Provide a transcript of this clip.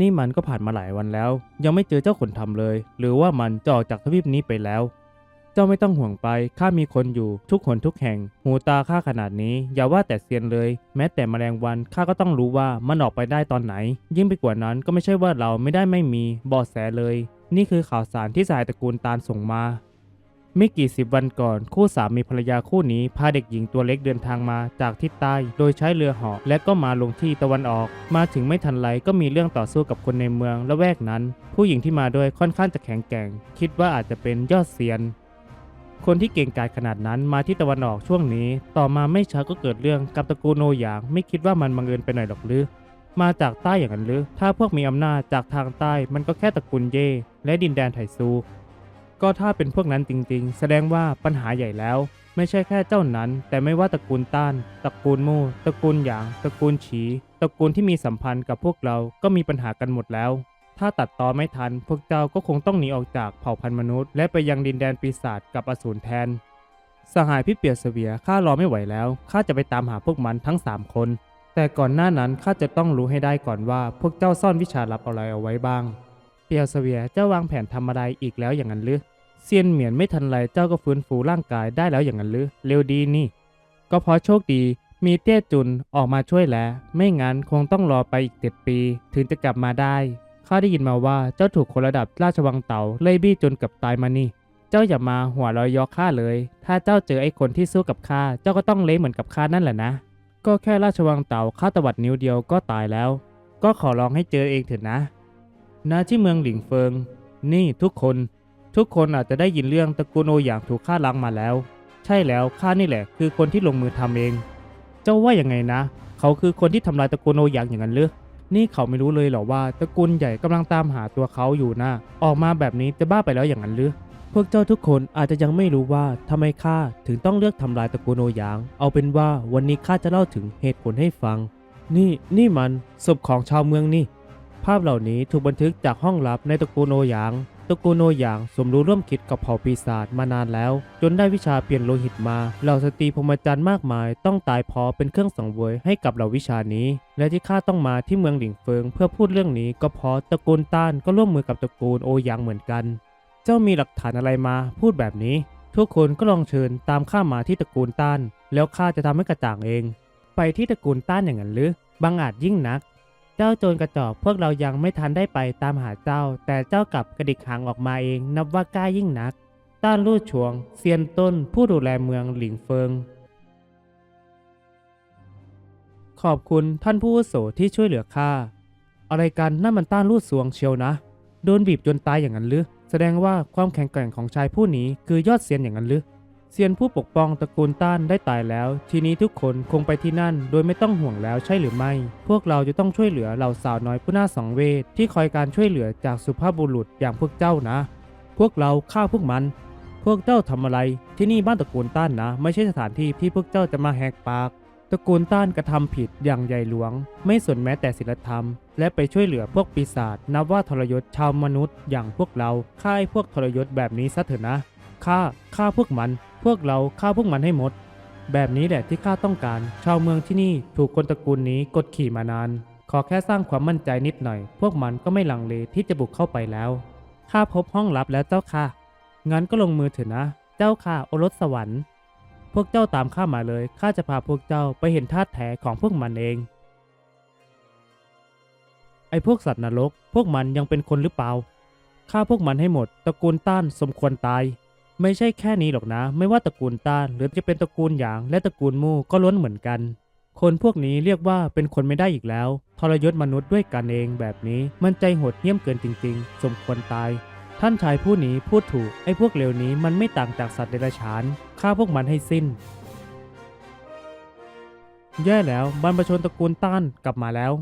นี่มันก็ผ่านมาหลายวันแล้ว ยังไม่เจอเจ้าขนทำเลย หรือว่ามันจะออกจากทวีปนี้ไปแล้ว เจ้าไม่ต้องห่วงไปข้ามีคนอยู่ทุกคนทุกแห่ง หูตาข้าขนาดนี้ อย่าว่าแต่เซียนเลย แม้แต่แมลงวันข้าก็ต้องรู้ว่ามันออกไปได้ตอนไหน ยิ่งไปกว่านั้นก็ไม่ใช่ว่าเราไม่ได้ไม่มีบาะแสเลย นี่คือข่าวสารที่สายตระกูลตาลส่งมา ไม่กี่สิบวันก่อน คู่สามีภรรยาคู่นี้พาเด็กหญิงตัวเล็กเดินทางมาจากทิศใต้ โดยใช้เรือเหาะและก็มาลงที่ตะวันออก มาถึงไม่ทันไรก็มีเรื่องต่อสู้กับคนในเมืองและแวกนั้น ผู้หญิงที่มาด้วยค่อนข้างจะแข็งแกร่ง คิดว่าอาจจะเป็นยอดเซียน คนที่เก่งกาจขนาดนั้นมาที่ตะวันออกช่วงนี้ ต่อมาไม่ช้าก็เกิดเรื่องกับตระกูลโนหยาง ไม่คิดว่ามันบังเอิญไปหน่อยหรอกหรือมาจากใต้อย่างนั้นหรือ ถ้าพวกมีอำนาจจากทางใต้มันก็แค่ตระกูลเย่และดินแดนไถซู ก็ถ้าเป็นพวกนั้นจริงๆ แสดงว่าปัญหาใหญ่แล้ว ไม่ใช่แค่เจ้านั้น แต่ไม่ว่าตระกูลต้านตระกูลมู่ตระกูลหยางตระกูลฉีตระกูลที่มีสัมพันธ์กับพวกเราก็มีปัญหากันหมดแล้ว ถ้าตัดต่อไม่ทัน พวกเจ้าก็คงต้องหนีออกจากเผ่าพันธุ์มนุษย์ และไปยังดินแดนปีศาจกับอสูรแทน สหายพี่เปียเสวียข้ารอไม่ไหวแล้วข้าจะไปตามหาพวกมันทั้งสามคน แต่ก่อนหน้านั้นข้าจะต้องรู้ให้ได้ก่อนว่า พวกเจ้าซ่อนวิชาลับอะไรเอาไว้บ้าง เปียวเสวียเจ้าวางแผนทำอะไรอีกแล้วอย่างนั้นหรือเซียนเหมียนไม่ทันไรเจ้าก็ฟื้นฟูร่างกายได้แล้วอย่างนั้นหรือเร็วดีนี่ ก็เพราะโชคดีมีเตี้ยจุนออกมาช่วยแล้ว ไม่งั้นคงต้องรอไปอีกเจ็ดปี ถึงจะกลับมาได้ข้าได้ยินมาว่าเจ้าถูกคนระดับราชวังเต่าไล่บี้จนเกับตายมานี่ เจ้าอย่ามาหัวเรอยยอข้าเลย ถ้าเจ้าเจอไอ้คนที่สู้กับข้าเจ้าก็ต้องเละเหมือนกับข้านั่นแหละนะ ก็แค่ราชวังเต่าข้าตวัดนิ้วเดียวก็ตายแล้ว ก็ขอร้องให้เจอเองเถอะนะ ณที่เมืองหลิงเฟิง นี่ทุกคน ทุกคนอาจจะได้ยินเรื่องตระกูลโอหยางถูกฆ่าล้างมาแล้ว ใช่แล้วข้านี่แหละ คือคนที่ลงมือทำเอง เจ้าว่ายังไงนะ เขาคือคนที่ทำลายตระกูลโอหยางอย่างนั้นหรือนี่เขาไม่รู้เลยเหรอว่าตระกูลใหญ่กำลังตามหาตัวเขาอยู่นะออกมาแบบนี้จะบ้าไปแล้วอย่างนั้นหรือพวกเจ้าทุกคนอาจจะยังไม่รู้ว่าทำไมข้าถึงต้องเลือกทำลายตระกูลโอหยาง เอาเป็นว่าวันนี้ข้าจะเล่าถึงเหตุผลให้ฟัง นี่นี่มันศพของชาวเมืองนี่ ภาพเหล่านี้ถูกบันทึกจากห้องลับในตระกูลโอหยางตระกูลโอหยางสมรู้ร่วมคิดกับเผ่าปีศาจมานานแล้ว จนได้วิชาเปลี่ยนโลหิตมาเหล่าสตรีพรหมจรรย์มากมาย ต้องตายพอเป็นเครื่องสังเวยให้กับเหล่าวิชานี้ และที่ข้าต้องมาที่เมืองหลิงเฟิง เพื่อพูดเรื่องนี้ก็เพราะตระกูลต้านก็ร่วมมือกับตระกูลโอหยางเหมือนกัน เจ้ามีหลักฐานอะไรมาพูดแบบนี้ ทุกคนก็ลองเชิญตามข้ามาที่ตระกูลต้าน แล้วข้าจะทำให้กระจ่างเอง ไปที่ตระกูลต้านอย่างนั้นหรือบังอาจยิ่งนัก จ้าโจรกระจอกพวกเรายังไม่ทันได้ไปตามหาเจ้า แต่เจ้ากลับกระดิกหางออกมาเองนับว่ากล้ายิ่งนัก ต้านลู่ชวงเซียนต้นผู้ดูแลเมืองหลิงเฟิง ขอบคุณท่านผู้โสที่ช่วยเหลือข้าอะไรกันนั่นมันต้านลู่สวงเชียวนะ โดนบีบจนตายอย่างนั้นหรือแสดงว่าความแข็งแกร่งของชายผู้นี้คือยอดเซียนอย่างนั้นหรือ เซียนผู้ปกป้องตระกูลต้านได้ตายแล้ว ทีนี้ทุกคนคงไปที่นั่น โดยไม่ต้องห่วงแล้วใช่หรือไม่ พวกเราจะต้องช่วยเหลือเหล่าสาวน้อยผู้น่าสังเวชที่คอยการช่วยเหลือจากสุภาพบุรุษอย่างพวกเจ้านะ พวกเราฆ่าพวกมัน พวกเจ้าทำอะไร ที่นี่บ้านตระกูลต้านนะ ไม่ใช่สถานที่ที่พวกเจ้าจะมาแหกปาก ตระกูลต้านกระทำผิดอย่างใหญ่หลวง ไม่สนแม้แต่ศีลธรรม และไปช่วยเหลือพวกปีศาจนับว่าทรยศชาวมนุษย์ อย่างพวกเราฆ่าไอ้พวกทรยศแบบนี้ซะเถอะนะฆ่าฆ่าพวกมัน พวกเราฆ่าพวกมันให้หมด แบบนี้แหละที่ข้าต้องการ ชาวเมืองที่นี่ถูกคนตระกูลนี้กดขี่มานาน ขอแค่สร้างความมั่นใจนิดหน่อย พวกมันก็ไม่ลังเลที่จะบุกเข้าไปแล้ว ข้าพบห้องลับแล้วเจ้าค่ะ งั้นก็ลงมือเถอะนะ เจ้าค่ะโอรสสวรรค์ พวกเจ้าตามข้ามาเลย ข้าจะพาพวกเจ้าไปเห็นท่าตุแท้ของพวกมันเอง ไอ้พวกสัตว์นรก พวกมันยังเป็นคนหรือเปล่า ฆ่าพวกมันให้หมด ตระกูลต้านสมควรตาย ไม่ใช่แค่นี้หรอกนะ ไม่ว่าตระกูลต้านหรือจะเป็นตระกูลหยางและตระกูลมู่ก็ล้วนเหมือนกัน คนพวกนี้เรียกว่าเป็นคนไม่ได้อีกแล้ว ทรยศมนุษย์ด้วยกันเองแบบนี้มันใจโหดเหี้ยมเกินจริง ๆ สมควรตาย ท่านชายผู้นี้พูดถูกไอ้พวกเลวนี้มันไม่ต่างจากสัตว์เดรัจฉานฆ่าพวกมันให้สิ้น แย่แล้วบรรพชนตระกูลต้านกลับมาแล้ว